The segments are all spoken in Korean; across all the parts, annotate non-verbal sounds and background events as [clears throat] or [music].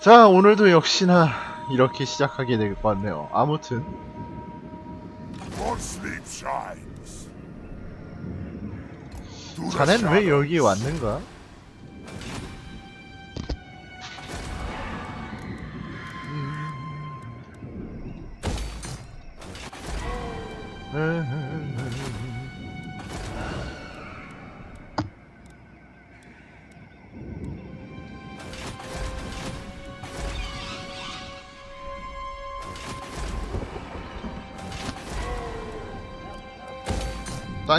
자, 오늘도 역시나 이렇게 시작하게 될 것 같네요. 아무튼 자넨 왜 여기. 왔는가?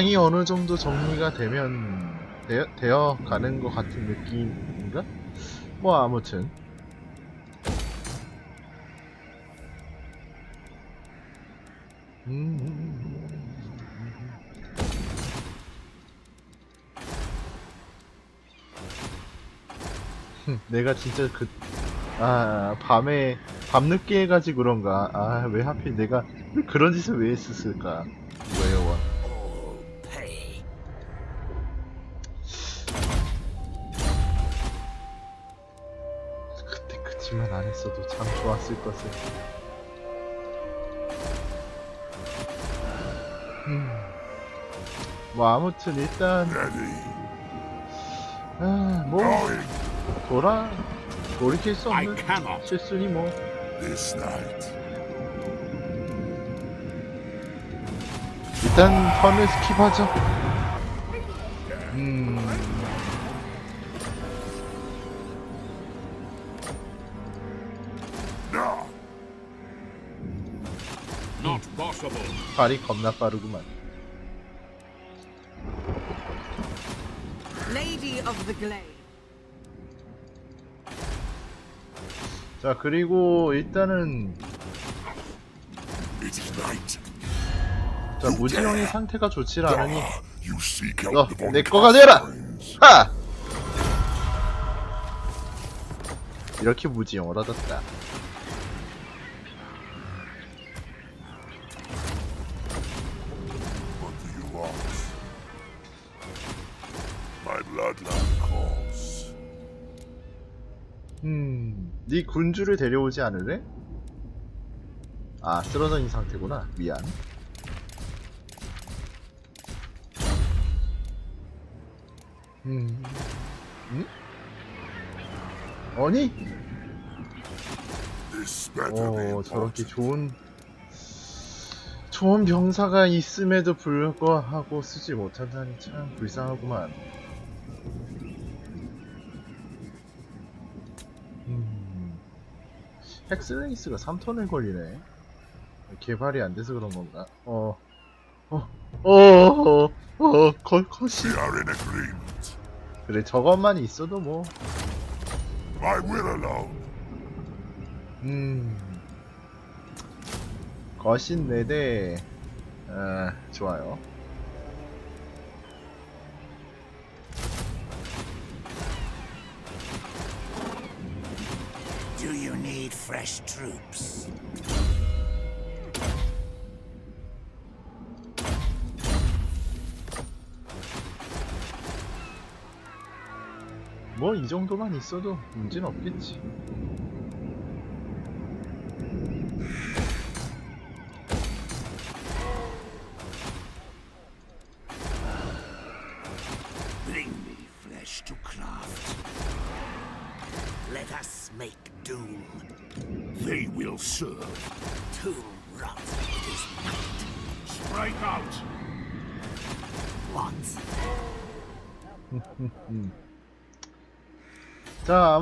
땅이 어느 정도 정리가 되면 되어, 되어 가는 것 같은 느낌인가? 뭐 아무튼 흠, 내가 진짜 그, 아, 밤에, 밤늦게 해가지고 그런가. 아, 왜 하필 내가 그런 짓을 왜 했었을까. 왜요, 했어도 참 좋았을 것을. 음. 뭐 아무튼 일단. 아, 뭐 돌아 돌이킬 수 없는. 실수니 뭐. 일단 턴을 스킵하죠. 발이 겁나 빠르구만. Lady of the Glade. 자 그리고 일단은. 자 무지영의 상태가 좋지 않으니 Ah, you seek out 너, the 내 Von 거가 되라! 하! 이렇게 무지영을 얻었다. 네 군주를 데려오지 않을래? 아, 쓰러져 있는 상태구나. 미안. 음, 음? 아니? Be 어, 저렇게. 좋은 좋은 병사가 있음에도 불구하고 쓰지 못한다니 참 불쌍하구만. 헥스레이스가 3턴을 걸리네. 개발이 안 돼서 그런 건가? 어, 어, 어, 어, 어, 컷, 컷이. 그래, 저것만 있어도 뭐, My will alone. 음, 거신 4대, 아, 좋아요. Fresh troops? 뭐 이 정도만 있어도 문제는 없겠지.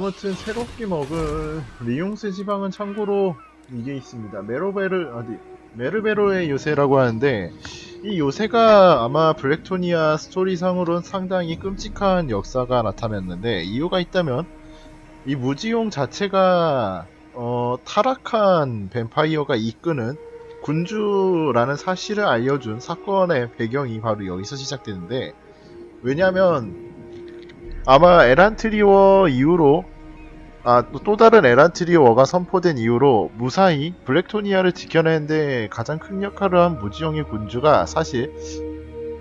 아무튼 새롭게 먹은 리용스 지방은 참고로 이게 있습니다. 메로베르 어디 메르베로의 요새라고 하는데 이 요새가 아마 블랙토니아 스토리상으로는 상당히 끔찍한 역사가 나타났는데 이유가 있다면 이 무지용 자체가 어, 타락한 뱀파이어가 이끄는 군주라는 사실을 알려준 사건의 배경이 바로 여기서 시작되는데 왜냐면 아마 에란트리워 이후로 아, 또, 또 다른 에란트리워가 선포된 이후로 무사히 블랙토니아를 지켜내는데 가장 큰 역할을 한 무지영의 군주가 사실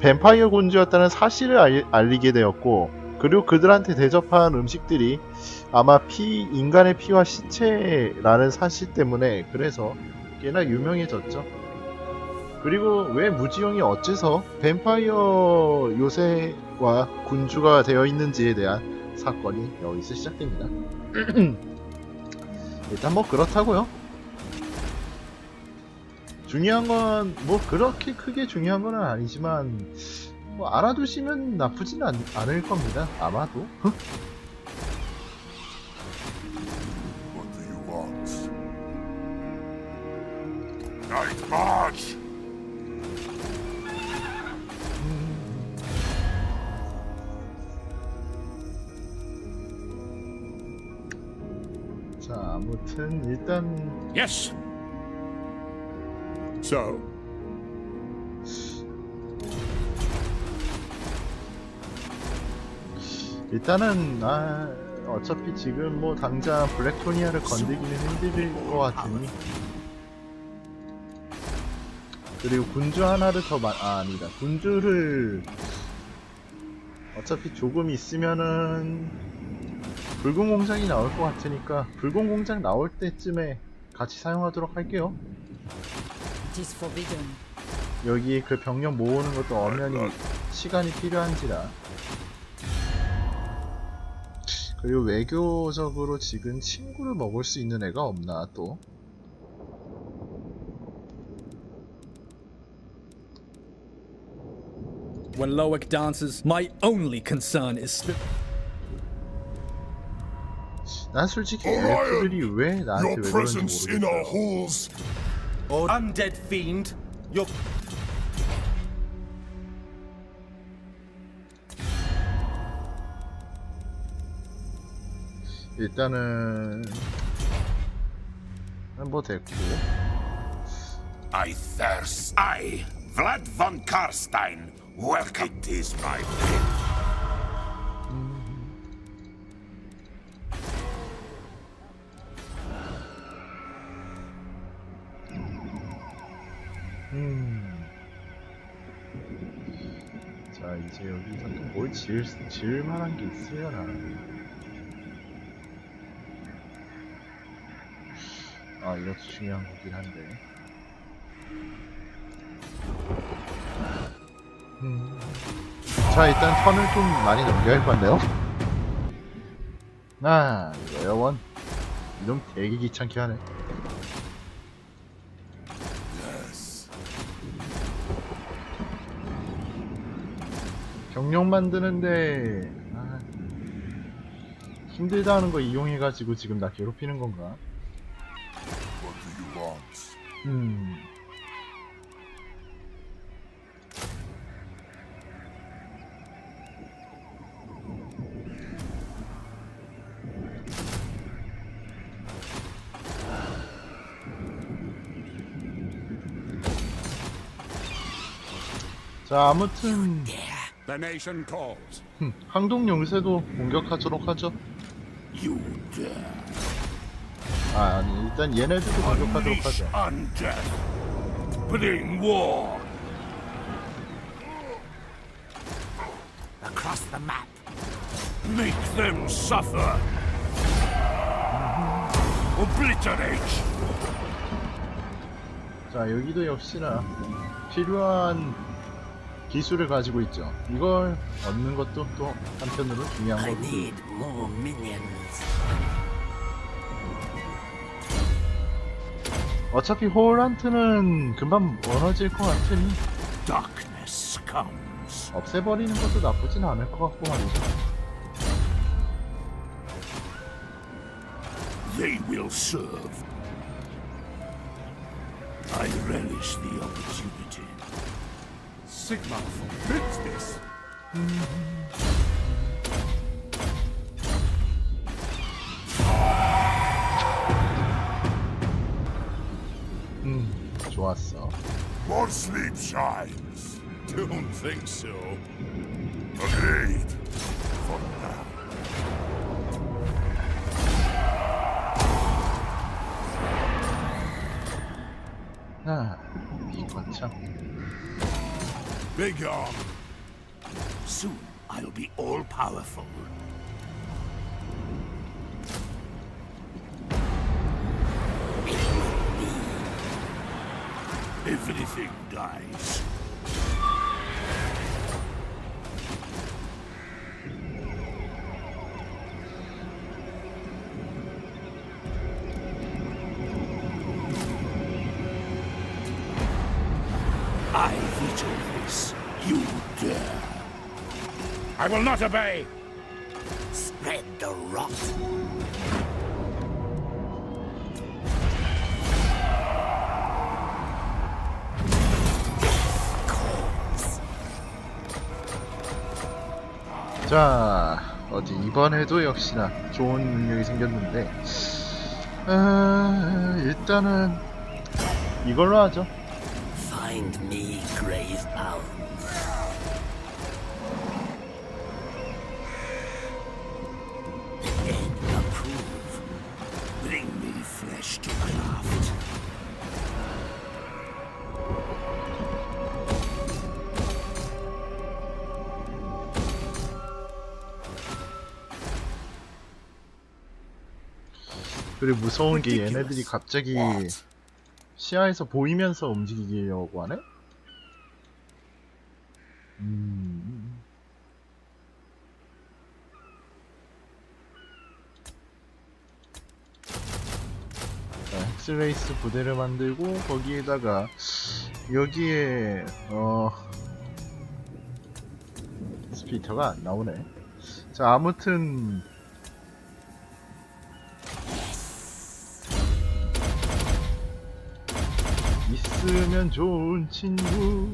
뱀파이어 군주였다는 사실을 알, 알리게 되었고 그리고 그들한테 대접한 음식들이 아마 피 인간의 피와 시체라는 사실 때문에 그래서 꽤나 유명해졌죠. 그리고 왜 무지용이 어째서 뱀파이어 요새와 군주가 되어 있는지에 대한 사건이 여기서 시작됩니다. [clears throat] 일단 뭐 그렇다고요. 중요한 건 뭐 그렇게 크게 중요한 건 아니지만 뭐 알아두시면 나쁘진 않, 않을 겁니다. 아마도. What do you want? Night march! 아무튼 일단 Yes. So, 일단은 아 어차피 지금 뭐 당장 블랙토니아를 건드기는 힘들 것 같으니. 그리고 군주 하나를 더 마, 아 아니다. 군주를 어차피 조금 있으면은 붉은 공장이 나올 것 같으니까 붉은 공장 나올 때쯤에 같이 사용하도록 할게요. It is forbidden. 여기 그 병력 모으는 것도 엄연히 시간이 필요한지라. 그리고 외교적으로 지금 친구를 먹을 수 있는 애가 없나 또? When Loic dances, my only concern is 난 솔직히 엘프들이 왜 나한테 your 왜 그런지 presence in our 모르겠어 halls undead fiend. Your 일단은 뭐 됐고 I thirst. I, Vlad von Karstein, welcome. It is my will. 수- 지을 만한 게 있으려나? 아 이것도 중요한 거긴 한데. 음. 자 일단 턴을 좀 많이 넘겨야 할 건데요. 아 여원. 이놈 되게 귀찮게 하네 Yes. 경력 만드는데 아, 힘들다 하는 거 이용해가지고 지금 나 괴롭히는 건가? 음. 자 아무튼 The nation calls. 흠, 항동 용세도 공격하도록 하죠. You dare 아 아니 일단 얘네들도 공격하도록 unleash 하죠. undeath. Bring war. Across the map. Make them suffer. Obliterate. 자 여기도 역시나 필요한 기술을 가지고 있죠. 이걸 얻는 것도 또 한편으로 중요한 거고. 어차피 호란트는 금방 멀어질 것 같으니. 없애버리는 것도 나쁘진 않을 것 같고 말이죠. They will serve. I relish the opportunity. Sigma forbids this. 음, 좋았어. More sleep shines. Don't think so. Agreed. For now. 아, 이건 참. Begone. Soon I'll be all powerful. Everything dies. I veto this. You dare. I will not obey. Spread the rot. 자, 어디 이번에도 역시나 좋은 능력이 생겼는데, 아, 일단은 이걸로 하죠. Find 그리고 무서운 게 얘네들이 갑자기? 시야에서 보이면서 움직이려고 하네? 음. 자, 헥스레이스 부대를 만들고 거기에다가 여기에 어 스피터가 안 나오네. 자 아무튼 있으면 좋은 친구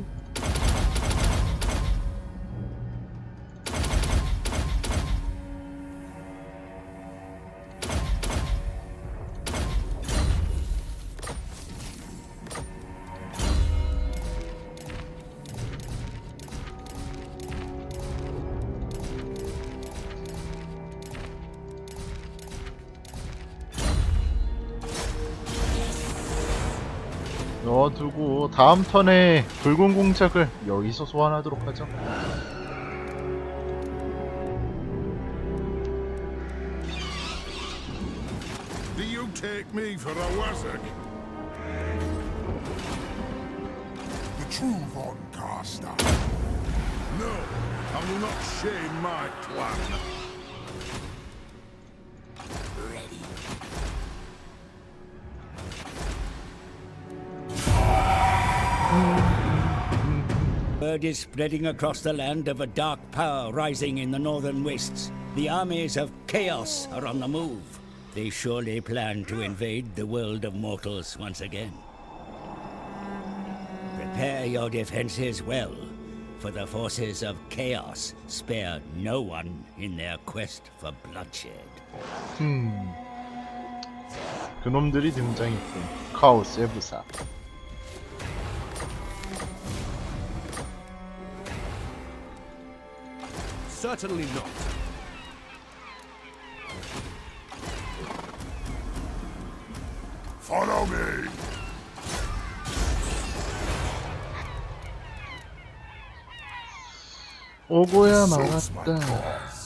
넣어두고 다음 턴에 붉은 공작을 여기서 소환하도록 하죠. Take me for a wizard? The true Von Carstein. No, I will not shame my clan. Word is spreading across the land of a dark power rising in the northern wastes. The armies of chaos are on the move. They surely plan to invade the world of mortals once again. Prepare your defenses well, for the forces of chaos spare no one in their quest for bloodshed. 그놈들이 등장했군. 카오스의 부사. Certainly not. Follow me. 오고야 말았다.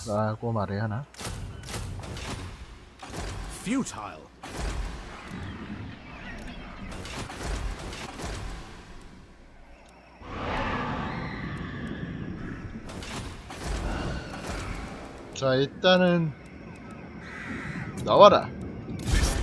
라고 말해야 하나? Futile. 자, 일단은 나와라. This.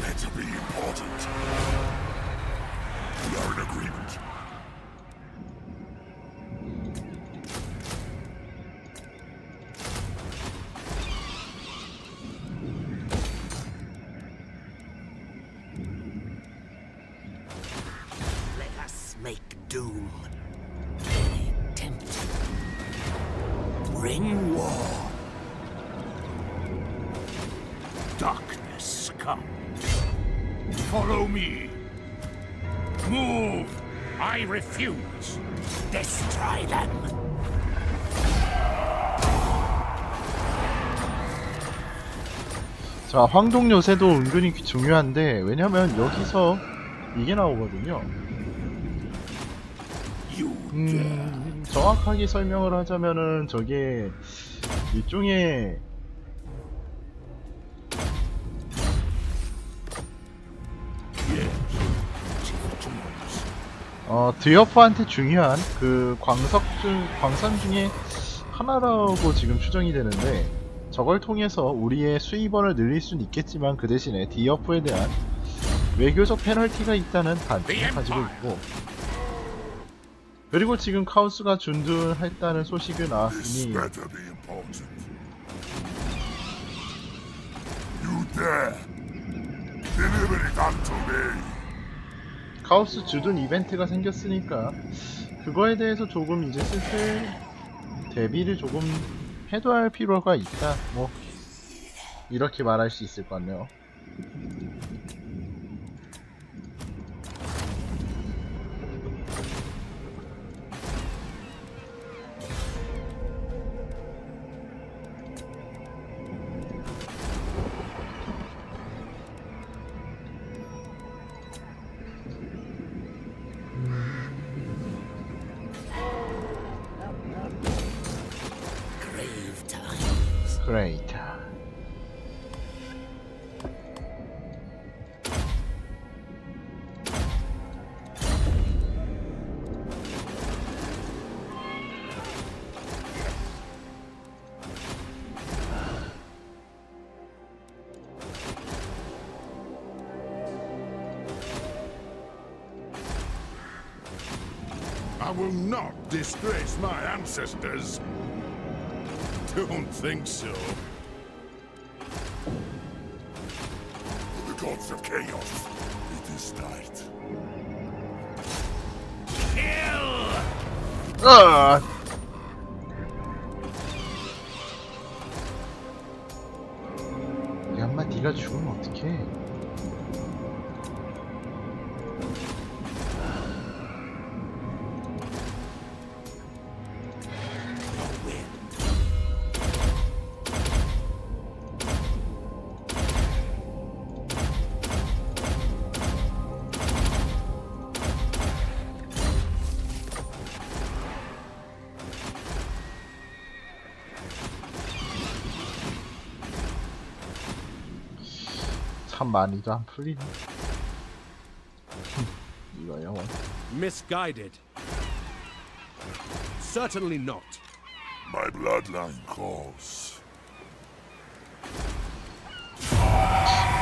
Refuse. Destroy them. 자, 황동 요새도 은근히 중요한데 왜냐면 여기서 이게 나오거든요. 음, 정확하게 설명을 하자면은 저게 일종의 어 드여프한테 중요한 그 광석 중 광산 중에 하나라고 지금 추정이 되는데 저걸 통해서 우리의 수입원을 늘릴 순 있겠지만 그 대신에 디어프에 대한 외교적 페널티가 있다는 단점을 가지고 있고 그리고 지금 카우스가 준둔했다는 소식이 나왔으니 카우스 주둔 이벤트가 생겼으니까 그거에 대해서 조금 이제 슬슬 대비를 조금 해둬야 할 필요가 있다. 뭐 이렇게 말할 수 있을 것 같네요 times. 그레이트 I will not disgrace my ancestors. Don't think so. The gods of chaos. It is night. 아! 야마 네가 죽으면 어떡해 참 많이도 안 풀리네 이거야 뭐 Misguided. Certainly not. My bloodline calls.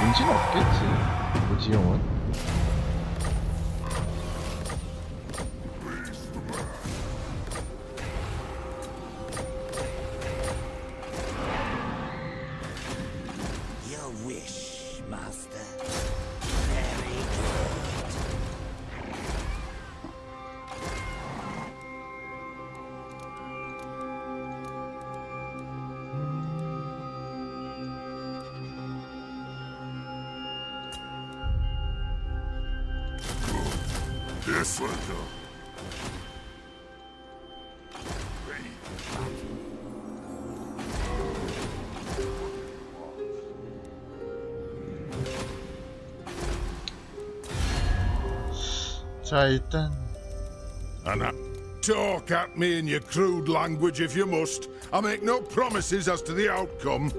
문제는 없겠지 무지용은 further. Titan. And talk at me in your crude language if you must. I make no promises as to the outcome.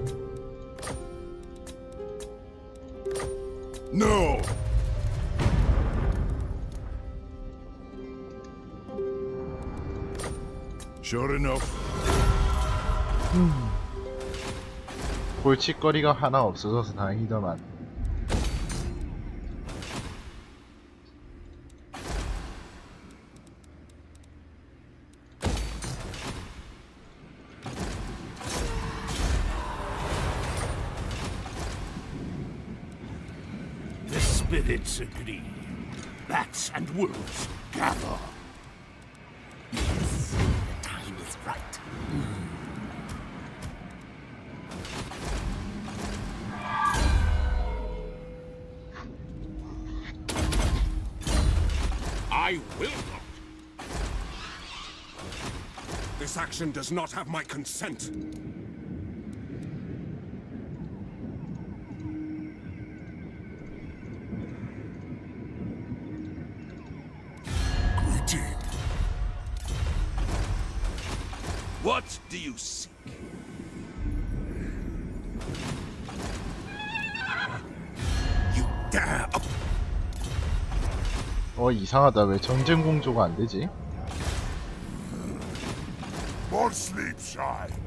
No! Sure enough. 골칫거리가 하나 없어져서 다행이더만 The spirits agree. Bats and wolves gather. Does not have my consent. Greeting. What do you seek? You dare up 어 이상하다 왜 전쟁 공조가 안 되지? Sleep shine.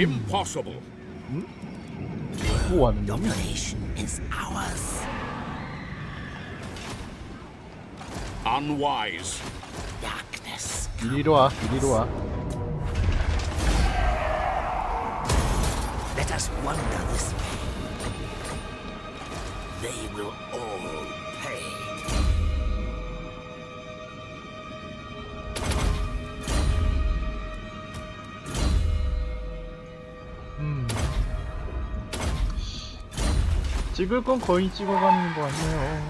Impossible. 뭐 하는 거야? Domination is ours. Unwise. Darkness. 이리로 와 이리로 와 찍을 건 거의 찍어가는 거 같네요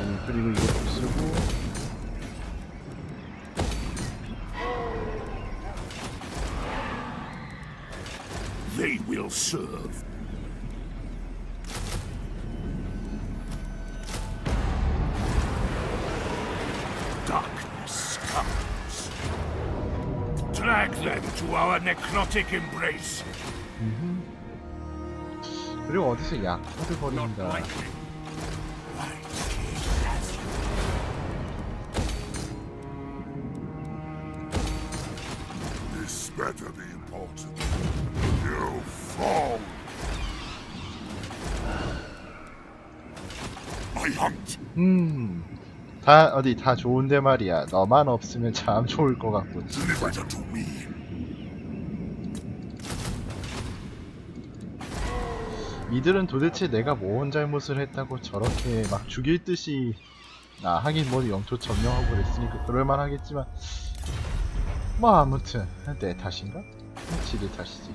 음, 그리고 이것도 쓰고 They will serve. Darkness comes. Drag them to our necrotic embrace. 그리고 어디서. I hunt. 음. 다 어디 다 좋은데 말이야 너만 없으면 참 좋을 것 같군 이들은 도대체 내가 뭔 잘못을 했다고 저렇게 막 죽일 듯이 아 하긴 뭐 영토 점령하고 그랬으니까 그럴만 하겠지만 뭐 아무튼 내 탓인가? 지들 탓이지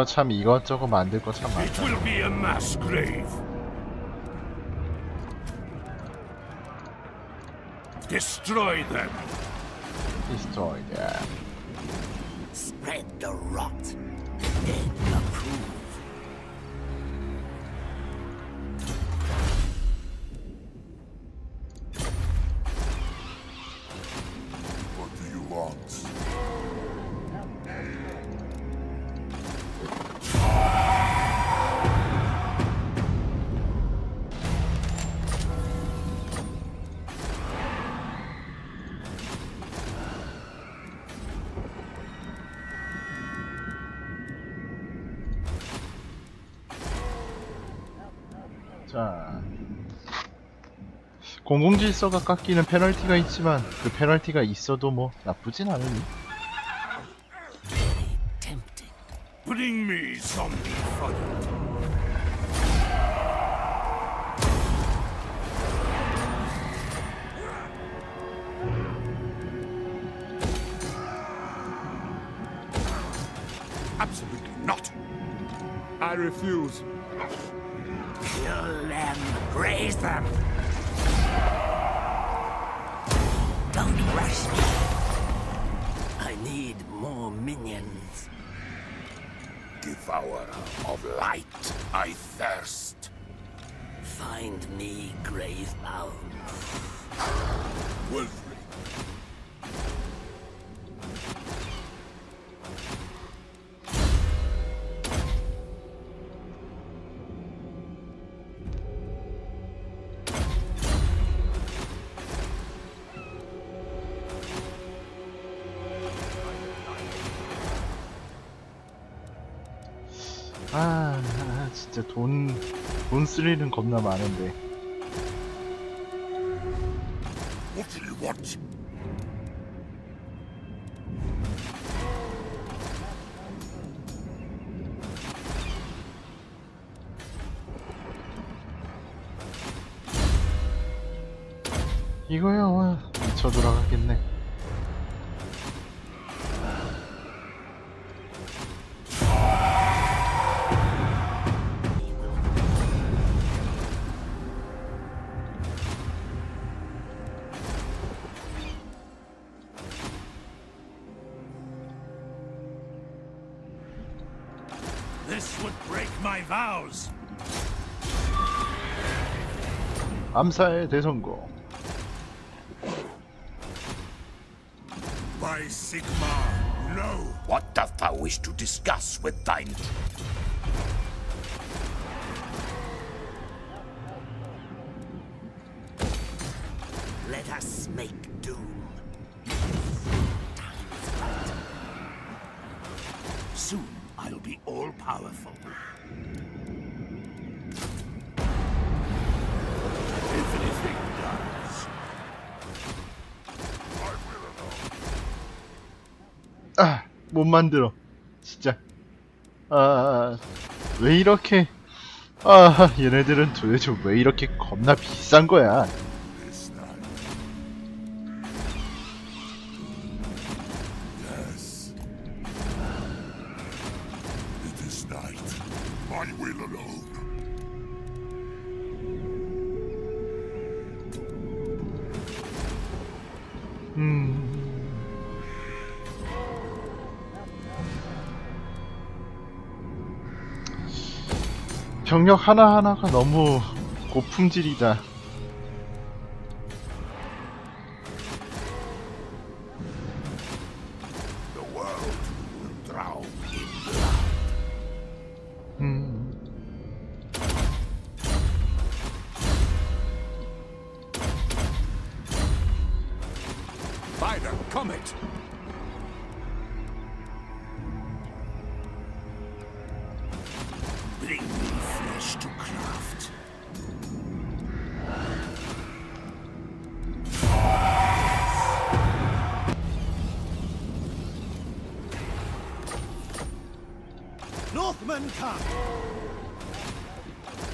이거 참 이것저것 만들 거참 It 많다 will be a mass grave. Destroy them. 디스트로이드 Spread the rot. Dead approve. 공공질서가 깎이는 페널티가 있지만 그 페널티가 있어도 뭐 나쁘진 않으니 Tempting. Bring me zombie fodder. Absolutely not. I refuse. Kill them. Raise them. Rush me. I need more minions. devourer of light. I thirst. Find me Gravebound. 아, 아, 진짜 돈, 돈 쓸 일은 겁나 많은데. What do you want? 이거야, 와, 미쳐 돌아가겠네. 암살 대성공. By Sigmar, no! What doth thou wish to discuss with thine Let us make 못 만들어. 진짜. 아, 왜 이렇게. 아, 얘네들은 도대체 왜 이렇게 겁나 비싼 거야? 병력 하나하나가 너무 고품질이다.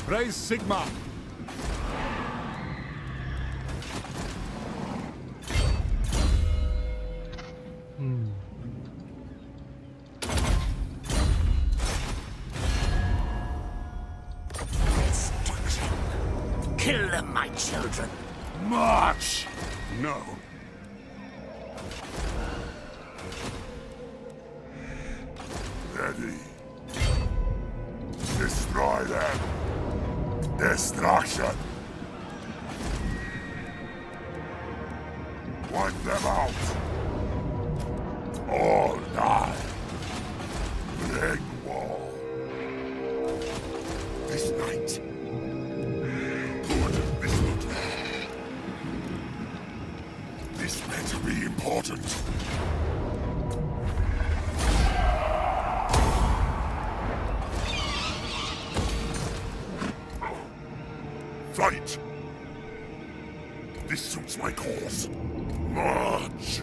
Raise Sigma! Fight! This suits my cause. March!